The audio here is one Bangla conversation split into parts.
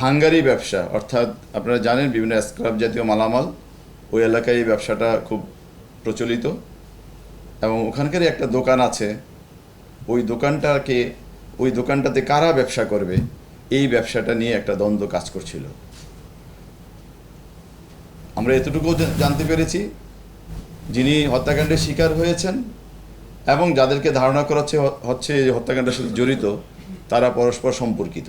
ভাঙ্গারি ব্যবসা। অর্থাৎ আপনারা জানেন বিভিন্ন স্ক্রাব জাতীয় মালামাল, ওই এলাকায় এই ব্যবসাটা খুব প্রচলিত। এবং ওখানকারই একটা দোকান আছে। ওই দোকানটাকে, ওই দোকানটাতে কারা ব্যবসা করবে? এই ব্যবসাটা নিয়ে একটা দ্বন্দ্ব কাজ করছিল। আমরা এতটুকু জানতে পেরেছি। যিনি হত্যাকাণ্ডের শিকার হয়েছেন এবং যাদেরকে ধারণা করা হচ্ছে হচ্ছে হত্যাকাণ্ডের সাথে জড়িত, তারা পরস্পর সম্পর্কিত।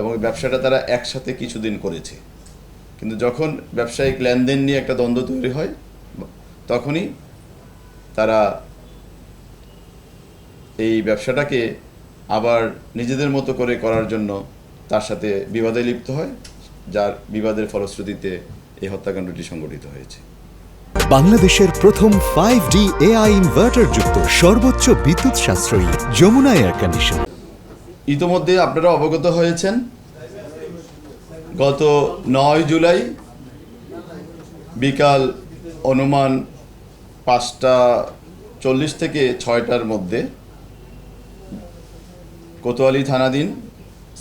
এবং ব্যবসাটা তারা একসাথে কিছুদিন করেছে। কিন্তু যখন ব্যবসায়িক লেনদেন নিয়ে একটা দ্বন্দ্ব তৈরি হয় তখনই তারা এই ব্যবসাটাকে আবার নিজেদের মতো করে করার জন্য তার সাথে বিবাদে লিপ্ত হয় যার বিবাদের ফলশ্রুতিতে এই হত্যাকাণ্ডটি সংঘটিত হয়েছে। বাংলাদেশের প্রথম ফাইভ ডি এআই ইনভার্টার যুক্ত সর্বোচ্চ বিদ্যুৎ সাশ্রয়ী যমুনা এয়ার কন্ডিশন ইতোমধ্যে আপনারা অবগত হয়েছেন গত নয় জুলাই বিকাল অনুমান পাঁচটা চল্লিশ থেকে ছয়টার মধ্যে কোতোয়ালি থানাধীন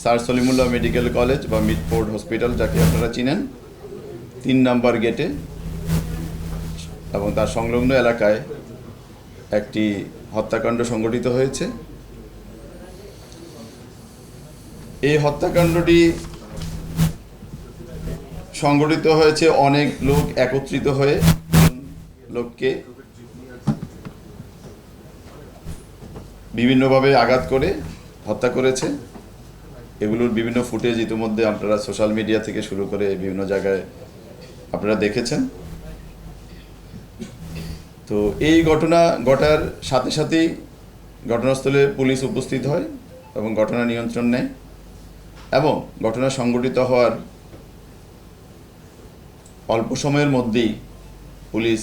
স্যার সলিমুল্লাহ মেডিকেল কলেজ বা মিডফোর্ড হসপিটাল, যাকে আপনারা চিনেন, তিন নাম্বার গেটে এবং তার সংলগ্ন এলাকায় একটি হত্যাকাণ্ড সংঘটিত হয়েছে। এই হত্যাকাণ্ডটি সংগঠিত হয়েছে অনেক লোক একত্রিত হয়ে লোককে বিভিন্নভাবে আঘাত করে হত্যা করেছে। এগুলোর বিভিন্ন ফুটেজ ইতিমধ্যে আপনারা সোশ্যাল মিডিয়া থেকে শুরু করে বিভিন্ন জায়গায় আপনারা দেখেছেন। তো এই ঘটনা ঘটার সাথে সাথেই ঘটনাস্থলে পুলিশ উপস্থিত হয় এবং ঘটনা নিয়ন্ত্রণ নেয় এবং ঘটনা সংঘটিত হওয়ার অল্প সময়ের মধ্যেই পুলিশ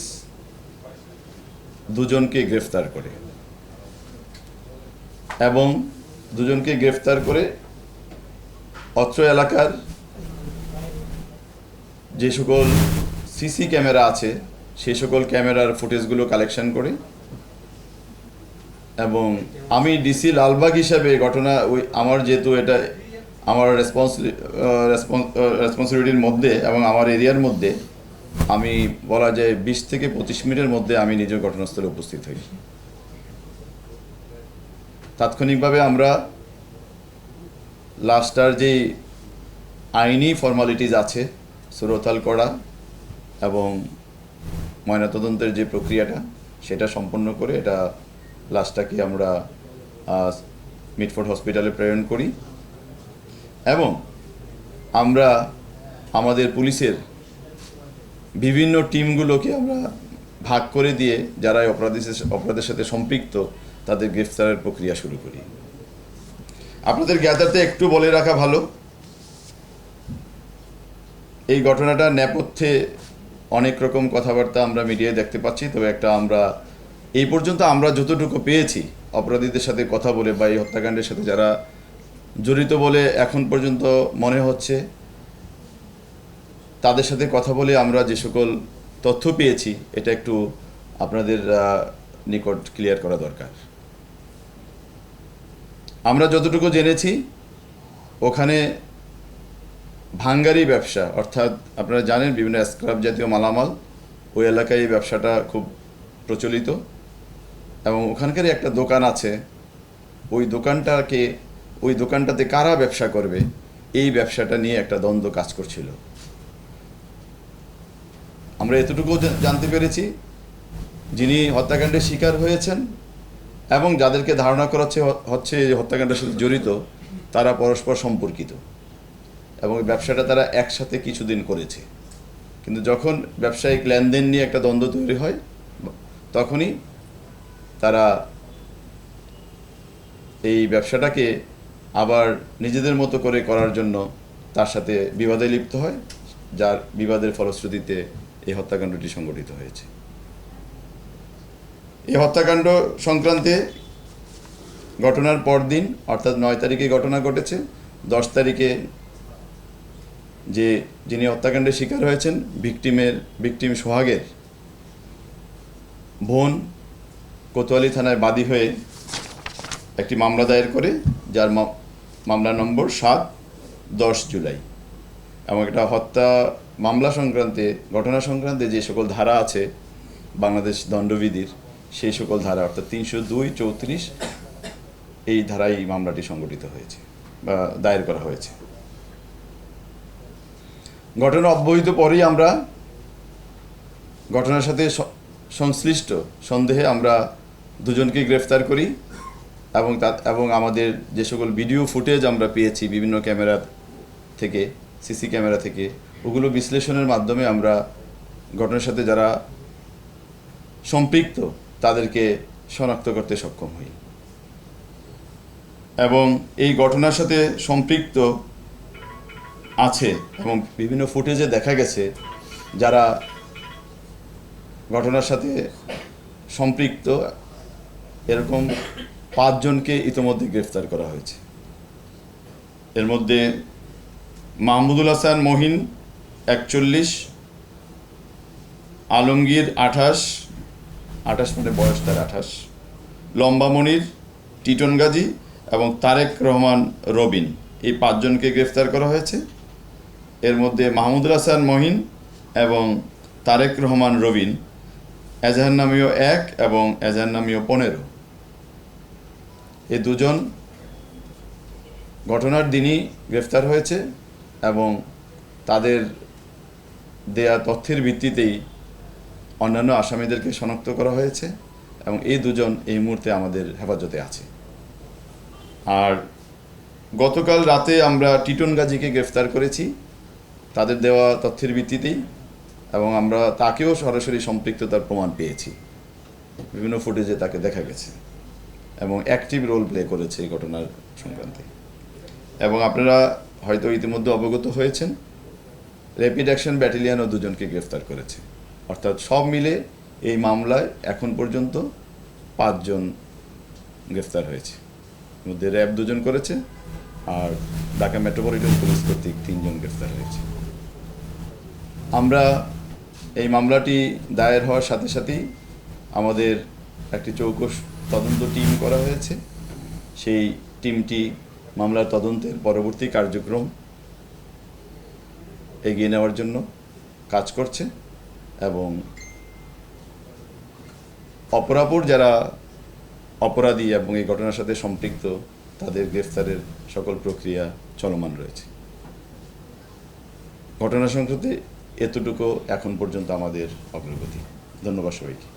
দুজনকে গ্রেফতার করে। এবং দুজনকে গ্রেফতার করে অত্র এলাকার যে সকল সিসি ক্যামেরা আছে সেই সকল ক্যামেরার ফুটেজগুলো কালেকশন করে। এবং আমি ডিসি লালবাগ হিসাবে ঘটনা, ওই আমার যেহেতু এটা আমার রেসপন্স রেসপন্সিবিলিটির মধ্যে এবং আমার এরিয়ার মধ্যে আমি বলা যায় বিশ থেকে পঁচিশ মিনিটের মধ্যে আমি নিজের ঘটনাস্থলে উপস্থিত হই। তাৎক্ষণিকভাবে আমরা লাস্টার যেই আইনি ফর্মালিটিজ আছে, সুরতাল করা এবং ময়নাতদন্তের যে প্রক্রিয়াটা, সেটা সম্পন্ন করে এটা লাশটাকে আমরা মিটফোর্ড হসপিটালে প্রেরণ করি। এবং আমরা আমাদের পুলিশের বিভিন্ন টিমগুলোকে আমরা ভাগ করে দিয়ে যারা এই অপরাধীর সাথে সম্পৃক্ত, তাদের গ্রেফতারের প্রক্রিয়া শুরু করি। আপনাদের জ্ঞাতার্থে একটু বলে রাখা ভালো। এই ঘটনাটা নেপথ্যে অনেক রকম কথাবার্তা আমরা মিডিয়ায় দেখতে পাচ্ছি, তবে একটা আমরা এই পর্যন্ত আমরা যতটুকু পেয়েছি অপরাধীদের সাথে কথা বলে বা এই হত্যাকাণ্ডের সাথে যারা জড়িত বলে এখন পর্যন্ত মনে হচ্ছে। তাদের সাথে কথা বলে আমরা যে সকল তথ্য পেয়েছি, এটা একটু আপনাদের নিকট ক্লিয়ার করা দরকার। আমরা যতটুকু জেনেছি, ওখানে ভাঙ্গারি ব্যবসা, অর্থাৎ আপনারা জানেন বিভিন্ন স্ক্রাব জাতীয় মালামাল, ওই এলাকায় এই ব্যবসাটা খুব প্রচলিত। এবং ওখানকারই একটা দোকান আছে, ওই দোকানটাকে ওই দোকানটাতে কারা ব্যবসা করবে? এই ব্যবসাটা নিয়ে একটা দ্বন্দ্ব কাজ করছিল। আমরা এতটুকু জানতে পেরেছি। যিনি হত্যাকাণ্ডের শিকার হয়েছেন এবং যাদেরকে ধারণা করা হচ্ছে এই হত্যাকাণ্ডের সাথে জড়িত, তারা পরস্পর সম্পর্কিত এবং ব্যবসাটা তারা একসাথে কিছুদিন করেছে। কিন্তু যখন ব্যবসায়িক লেনদেন নিয়ে একটা দ্বন্দ্ব তৈরি হয়, তখনই তারা এই ব্যবসাটাকে আবার নিজেদের মতো করে করার জন্য তার সাথে বিবাদে লিপ্ত হয়, যার বিবাদের ফলশ্রুতিতে এই হত্যাকাণ্ডটি সংঘটিত হয়েছে। এই হত্যাকাণ্ড সংক্রান্তে ঘটনার পরদিন, অর্থাৎ নয় তারিখে ঘটনা ঘটেছে। দশ তারিখে যে যিনি হত্যাকাণ্ডের শিকার হয়েছেন, ভিকটিমের, ভিকটিম সোহাগের বোন কোতোয়ালি থানায় বাদী হয়ে একটি মামলা দায়ের করে, যার মামলা নম্বর সাত, দশ জুলাই। এবং এটা হত্যা মামলা সংক্রান্তে, ঘটনা সংক্রান্তে যে সকল ধারা আছে, বাংলাদেশ দণ্ডবিধির সেই সকল ধারা, অর্থাৎ তিনশো দুই চৌত্রিশ, এই ধারায় এই মামলাটি সংগঠিত হয়েছে বা দায়ের করা হয়েছে। ঘটনা অব্যহিত পরেই আমরা ঘটনার সাথে সংশ্লিষ্ট সন্দেহে আমরা দুজনকে গ্রেফতার করি। এবং তা এবং আমাদের যে সকল ভিডিও ফুটেজ আমরা পেয়েছি বিভিন্ন ক্যামেরা থেকে সিসি ক্যামেরা থেকে, ওগুলো বিশ্লেষণের মাধ্যমে আমরা ঘটনার সাথে যারা সম্পৃক্ত, তাদেরকে শনাক্ত করতে সক্ষম হই। এবং এই ঘটনার সাথে সম্পৃক্ত আছে এবং বিভিন্ন ফুটেজে দেখা গেছে, যারা ঘটনার সাথে সম্পৃক্ত, এরকম পাঁচজনকে ইতোমধ্যে গ্রেফতার করা হয়েছে। এর মধ্যে মাহমুদুল হাসান মহিন একচল্লিশ, আলমগীর আঠাশ আঠাশ মানে বয়স তার আঠাশ, লম্বা মনির, টিটন গাজী এবং তারেক রহমান রবিন এই পাঁচজনকে গ্রেফতার করা হয়েছে। এর মধ্যে মাহমুদুল হাসান মহিন এবং তারেক রহমান রবিন, এজাহার নামীয় এক এবং এজাহার নামীয় পনেরো। এই দুজন ঘটনার দিনই গ্রেফতার হয়েছে এবং তাদের দেয়া তথ্যের ভিত্তিতেই অন্যান্য আসামিদেরকে শনাক্ত করা হয়েছে এবং এই দুজন এই মুহূর্তে আমাদের হেফাজতে আছে। আর গতকাল রাতে আমরা টিটন গাজীকে গ্রেফতার করেছি তাদের দেওয়া তথ্যের ভিত্তিতেই এবং আমরা তাকেও সরাসরি সম্পৃক্ততার প্রমাণ পেয়েছি। বিভিন্ন ফুটেজে তাকে দেখা গেছে। এবং অ্যাক্টিভ রোল প্লে করেছে এই ঘটনার সংক্রান্তে। এবং আপনারা হয়তো ইতিমধ্যে অবগত হয়েছেন র্যাপিড অ্যাকশন ব্যাটালিয়ানও দুজনকে গ্রেফতার করেছে। অর্থাৎ সব মিলে এই মামলায় এখন পর্যন্ত পাঁচজন গ্রেফতার হয়েছে। মধ্যে র্যাব দুজন করেছে আর ঢাকা মেট্রোপলিটন পুলিশ কর্তৃক তিনজন গ্রেফতার হয়েছে। আমরা এই মামলাটি দায়ের হওয়ার সাথে সাথেই আমাদের একটি চৌকস তদন্ত টিম করা হয়েছে। সেই টিমটি মামলার তদন্তের পরবর্তী কার্যক্রম এগিয়ে নেওয়ার জন্য কাজ করছে এবং অপরাপর যারা অপরাধী এবং এই ঘটনার সাথে সম্পৃক্ত, তাদের গ্রেফতারের সকল প্রক্রিয়া চলমান রয়েছে। ঘটনা সংক্রান্তে এতটুকু এখন পর্যন্ত আমাদের অগ্রগতি। ধন্যবাদ সবাইকে।